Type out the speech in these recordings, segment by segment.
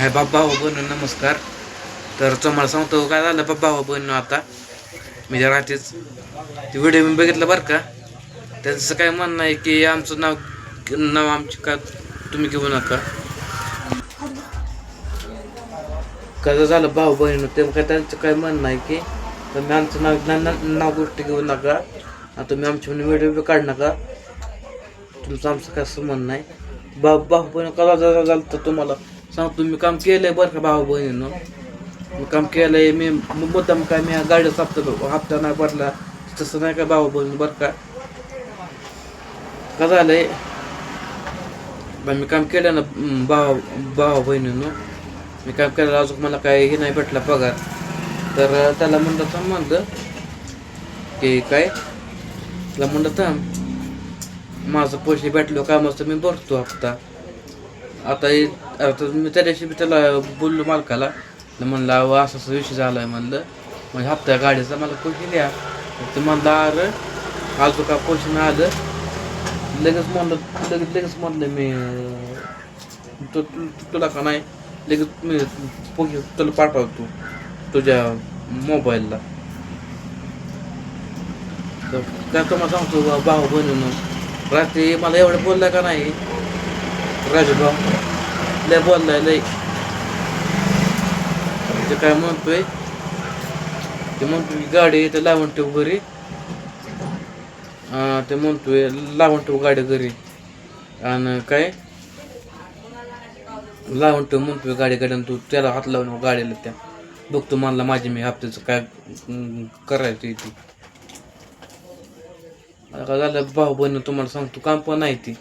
हाय बाबा हो बनू नमस्कार. तर तुम्हाला सांगतो काय झालं बाबा हो बनू आता? मी जर रात्रीच ते व्हिडिओ मी बघितलं बरं का? त्यांचं काय म्हणणं आहे की आमचं नाव नाव आमची का तुम्ही घेऊ नका? कसं झालं भाऊ बहीण ते काय त्यांचं काय म्हणणं आहे की तुम्ही आमचं नाव ना- नाव गोष्टी घेऊ नका. आणि तुम्ही म्हणून व्हिडिओ बी काढू नका. तुमचं आमचं काय असं म्हणणं आहे? भाऊ भाऊ बहीण कसा झालं झालं तर तुम्हाला? सांगतो मी काम केलंय बरं का भाऊ बहिणीनं? मी काम केलंय मी मुद्दाम काय मी गाडी हप्ता हप्ता नाही भरला तसं नाही का भाऊ बहिणी बरं का? का झालंय? मी काम केलं ना भाऊ भाऊ बहिणीनं. मी काम केलं अजून मला काय हे नाही भेटला पगार. तर त्याला म्हणलं थांब म्हणलं. की काय? त्याला म्हणलं थांब. माझं पैसे भेटलो कामाचं मी भरतो हप्ता. आता हे- आता मी त्या दिवशी त्याला बोललो मालकाला. तर म्हणलं अहो असं असं विषय आहे म्हणलं. म्हणजे हप्ता गाडीचा मला पैसे द्या. ते म्हणलं अरे अजून का पैसे मिळालं. आलं लगेच म्हणलं लगेच लगेच म्हणलं मी अं, तु- तुला का नाही? लगेच मी पैसे तुला पाठवतो तुझ्या मोबाईलला. तर काय तुम्हाला सांगतो बा- भाऊ बहिणीनं रात्री मला एवढं बोलला का नाही? राजू भाऊ लय बोललाय लय. ते काय म्हणतोय ते म्हणतोय की गाडी इथं लावून ठेव घरी. अं, ते म्हणतोय लावून ठेव गाडी घरी. आणि काय? लावून ठेव म्हणतोय गाडी गाडी तू त्याला हात लावून गाडीला त्या. बघतो म्हणला माझी मी हप्त्याचं काय करायचं आहे ती. आता झालं भाऊ बहिणी तुम्हाला सांगतो काम पण नाही ती.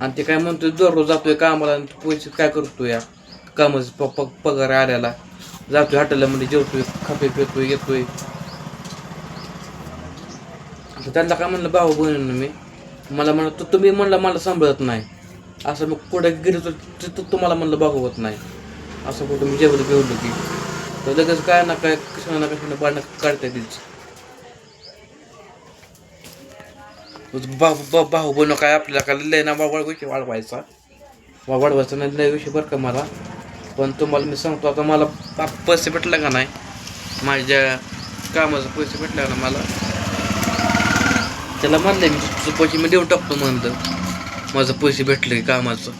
आणि ते काय म्हणतोय दररोज जातोय कामाला पैसे काय करतोय या कामाचं प प- पगार आल्याला. जातोय हॉटेलमध्ये जेवतोय खातोय पितोय येतोय त्यांना काय म्हणलं भाऊ बहिणीनं मी मला म्हणलं तू तुम्ही म्हणलं मला सांभाळत नाही. असं मग कुठे गेलो तर तुम्हाला म्हणलं बघवत नाही. असं कुठं मी जेवलं बेवलं की. तर लगेच काय ना काय कशा ना कशा पाडणं काढता येतील. भाऊ भाऊ भाऊ बनव काय आपल्याला काय? लय ना वाढ विषय वाढवायचा. वा- वाढवायचा नाही लय विषय बरं का मला. पण तुम्हाला मी सांगतो आता मला पा- पैसे भेटला का नाही? माझ्या कामाचं पैसे भेटला ना मला? त्याला म्हणलं मी तुझं पैसे मी देऊन टाकतो म्हणलं. माझं पैसे भेटले कामाचं?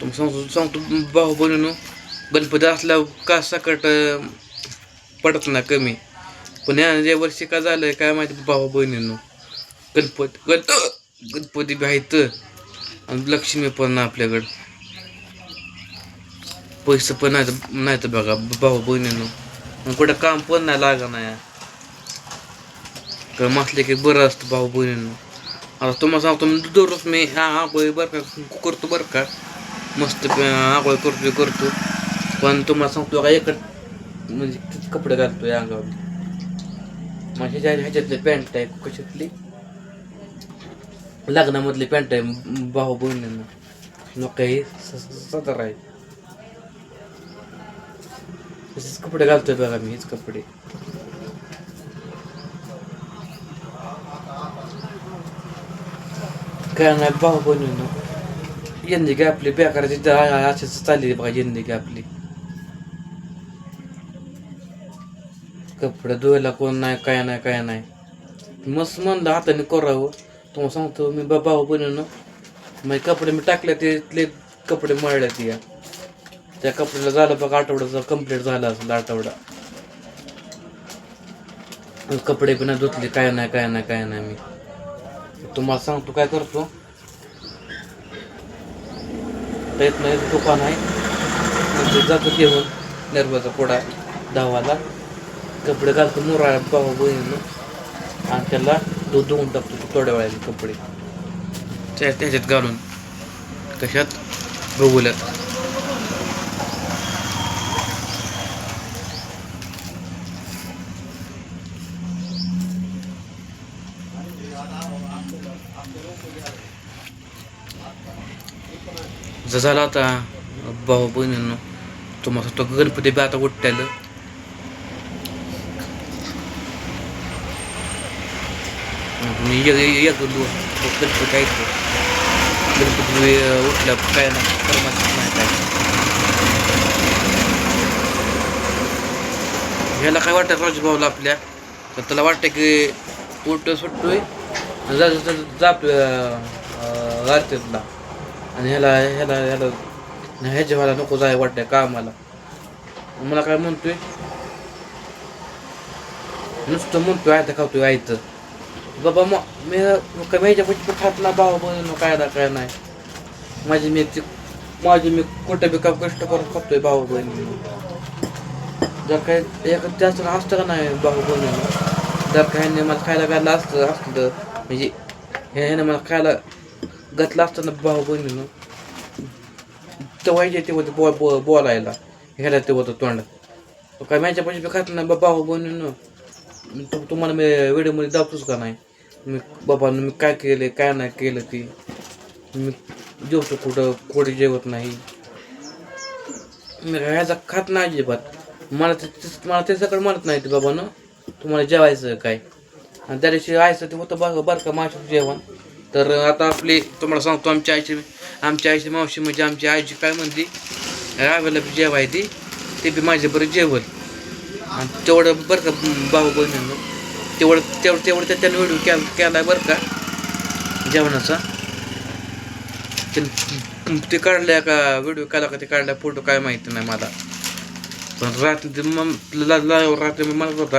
तुम्ही सांगतो सांगतो भाऊ बनून गणपती असल्यावर का सकट पडत ना कमी. पण या वर्षी का झालंय काय माहिती भाऊ बहिणीनं. गणपती गण गणपती बी आहेत. आणि लक्ष्मी पण आपल्याकडं. पैसे पण नाही नाही तर बघा भाऊ बहिणीनं. कुठं काम पण नाही लागा नाही तर म्हटले की बरं असतं भाऊ बहिणीनं. आता तुम्हाला सांगतो मी दररोज मी हा आंघोळी बरं का करतो बरं का. मस्त आंघोळ करतो करतो पण तुम्हाला सांगतो का एकच म्हणजे किती कपडे या अंगावर. माझ्या ज्या ह्याच्यातली पॅन्ट आहे कशातली? लग्नामधली पॅन्ट आहे भाऊ बहिणींना. लोक काही सदर आहे तसेच कपडे घालतोय बघा मी हेच कपडे. काय नाही भाऊ बहिणीनं. जिंदगी आपली बेकाराची अशीच चालली बघा की आपली. कपडे धुवायला कोण नाही काय नाही काय नाही. मस्त म्हणलं हाताने करावं. तुम्हाला सांगतो मी बाबा भाऊ बहिणीनं मग कपडे मी टाकले ते ते कपडे मळल्यात या त्या कपड्याला झालं बघा आठवड्याचा कंप्लीट झाला असेल आठवडा. कपडे पण धुतले काय नाही काय नाही काय नाही मी. तुम्हाला सांगतो काय करतो? प्रयत्न नाही दुकान आहे. म्हणजे जातो घेऊन निर्वाचा पोडा धावाला कपडे घालतो मुरा भाऊ बहिणीनं आणि त्याला दूध धुवून टाकतो थोड्या वेळाचे कपडे. त्या त्याच्यात घालून. कशात? बघूल्यात झाला झालं आता भाऊ बहिणींनो तुम्हाला तो गणपती बी आता उठ्यालं एक एक दोन दिवस गणपती आहे गणपती उठल्या काय ना परमात्मा नाही आहे ह्याला काय वाटतं राजभाऊला आपल्या तर त्याला वाटतं की पोट सुटतोय आणि जा जातोय आरतीतला आणि ह्याला ह्याला ह्याला ह्याच्या मला नको जाय वाटतंय कामाला मला काय म्हणतोय नुसतं म्हणतोय आयता खावतोय आयतं बाबा मग मी काय माझ्या पैसे खात ना भाऊ बहिण काय काय नाही. माझी मी ती- माझी मी कुठं बी का कष्ट करून खातोय भाऊ बहिणी जर काय एक जास्त असतं का नाही भाऊ बहिणी जर काही मला खायला घातलं असतं असतं म्हणजे ह्याने मला खायला घातलं असतं ना भाऊ बहिणीनं तेव्हा ते होतं बो बो बोलायला. ह्याला ते होतं तोंडात. काय माझ्या पैसे बी खात नाही भाऊ बहिणीनं तुम्हाला मी व्हिडिओमध्ये दाखवतोच का नाही? मी बाबा मी काय केलं काय नाही केलं ते. मी जेवतो कुठं कोणी जेवत नाही. मी ह्याचा खात नाही अजिबात. मला मला त्याच्याकडे म्हणत नाही ते बाबानं. तुम्हाला जेवायचं काय? आणि त्या दिवशी आयचं ते होतं बघा बरं का माझ्या जेवण. तर आता आपली तुम्हाला सांगतो आमच्या आईची आमच्या आईची मावशी म्हणजे आमची आईची काय म्हणते? रावेला बी जेवाय ती. ते बी माझ्याबरोबर जेवल. आणि तेवढं बरं का भाऊ बहिणीनं तेवढं तेवढं तेवढं त्या त्यानं व्हिडिओ केला केला बरं का. जेवणाचा. ते- काढल्या का व्हिडिओ केला का ते काढल्या फोटो काय माहिती नाही मला. पण रात्री मग रात्री मी म्हणत होता.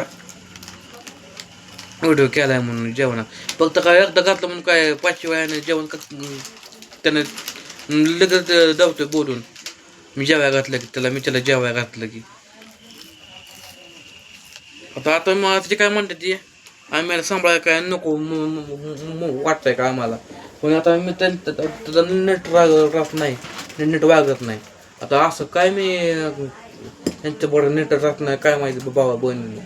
व्हिडिओ केलाय म्हणून जेवणात. फक्त काय एकदा घातलं म्हणून काय पाचशे वयाने जेवण का त्यानं लगेच धावतोय बोलून. मी जेवाय घातलं की त्याला मी त्याला जेवाय घातलं की. आता आता मग आता काय म्हणते ती? आम्हाला सांभाळायला काय नको वाटतंय का आम्हाला? पण आता मी त्यां- नेट नीट राहत नाही. नीट वागत नाही. आता असं काय मी त्यांच्या बरोबर नीट राहत नाही काय माहिती बाबा बहिणी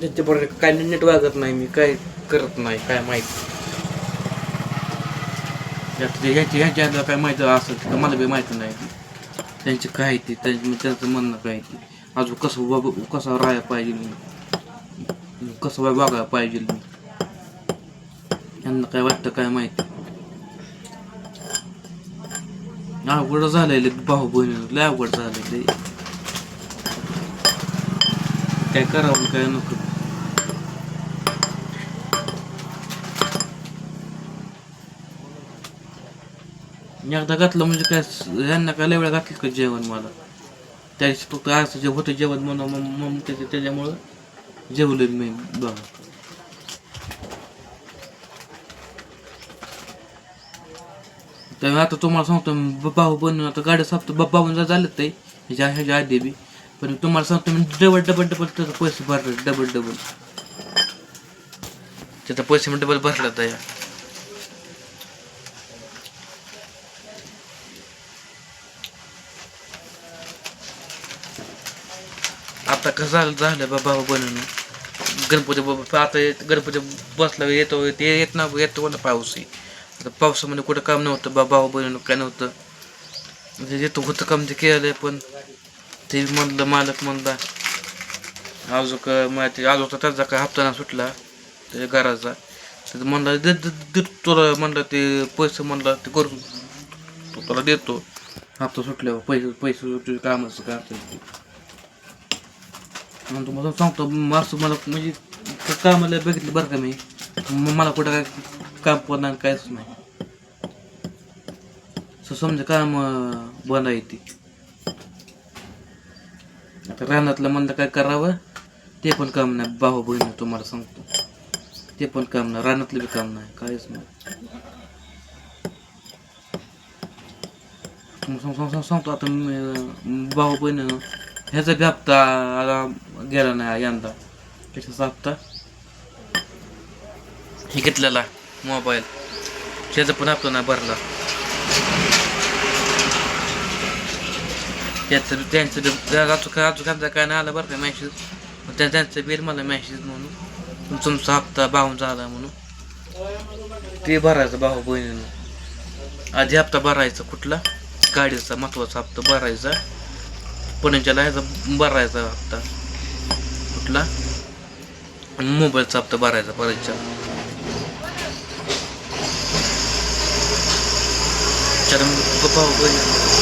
त्यांच्या बरोबर काय नीट वागत नाही मी काय करत नाही काय माहिती. यात ह्याची ह्याच्या काय माहिती असं तिथं मला बी माहिती नाही. त्यांची काय ती? त्यांचं त्यांचं म्हणणं काय ती? अजून कसं कसं राहायला पाहिजे मी? कसं बाय वागायला पाहिजे मी. यांना काय वाटतं काय माहिती? अवघड झालेले भाऊ बहिणी. लय अवघड झालेले काय करावं काय नको. एकदा घातलं म्हणजे काय यांना काय लय वेळा घातलं का जेवण मला? त्या फक्त असं जे होतं जेवण म्हणून मग मग त्याच्यामुळं जेवलो मी बघा तर आता तुम्हाला सांगतो मी, ब- भाऊ बनून आता गाड्या सापतो बाबा जर झालं ते। ह्याच्या ह्याच्या आधी बी पण तुम्हाला सांगतो मी डबल डबल डबल त्याचे पैसे भरले डबल डबल। त्याचा पैसे मी डबल भरला तर या आता कसं झालं झालं बा भाऊ बनवणं गणपती बाबा आता गणपती बसला येतो ते येत ना येतो कोणता पाऊस आहे आता पावसामध्ये कुठं काम नव्हतं बा भाऊ बनवणं काय नव्हतं. म्हणजे येतो होतं काम ते केलं पण ते म्हणलं मालक म्हणला अजून मग ते आजोचा त्याचा काय हप्ता ना सुटला त्या घराचा. तर म्हणलं दे तुला म्हणलं ते पैसे म्हणलं ते करून तो तुला देतो. हप्ता सुटल्यावर पैसे पैसे सुटले कामाचं काय असेल मग तुम्हाला सांगतो मार्क्स मला म्हणजे कामाला बघितलं बरं का मी? मला कुठं काय काम पडणार कायच काहीच नाही. समजा काम बंद आहे ती आता रानातलं म्हणलं काय करावं? ते पण काम नाही. भाऊ बहिणी तुम्हाला सांगतो. ते पण काम नाही. रानातलं बी काम नाही. काहीच नाही. सांगतो आता भाऊ बहिणी ह्याचा बी हप्ता आता गेला नाही यंदा त्याच्याचा हप्ता हे घेतलेला मोबाईल त्याचा पण हप्ता नाही भरला त्याचं त्यांचं त्या- अजून काय अजून काय काय नाही आलं बरं का मॅसेज त्या त्यांचं बिल मला मॅसेज म्हणून तुमचा हप्ता बाहून झाला म्हणून ते भरायचं भाऊ बहिणीनं आधी हप्ता भरायचा कुठला गाडीचा महत्त्वाचा हप्ता भरायचा पुण्याच्याला ह्याचा भरायचा हप्ता. कुठला? मोबाईलचा हप्ता भरायचा परतच्या तर पप्पा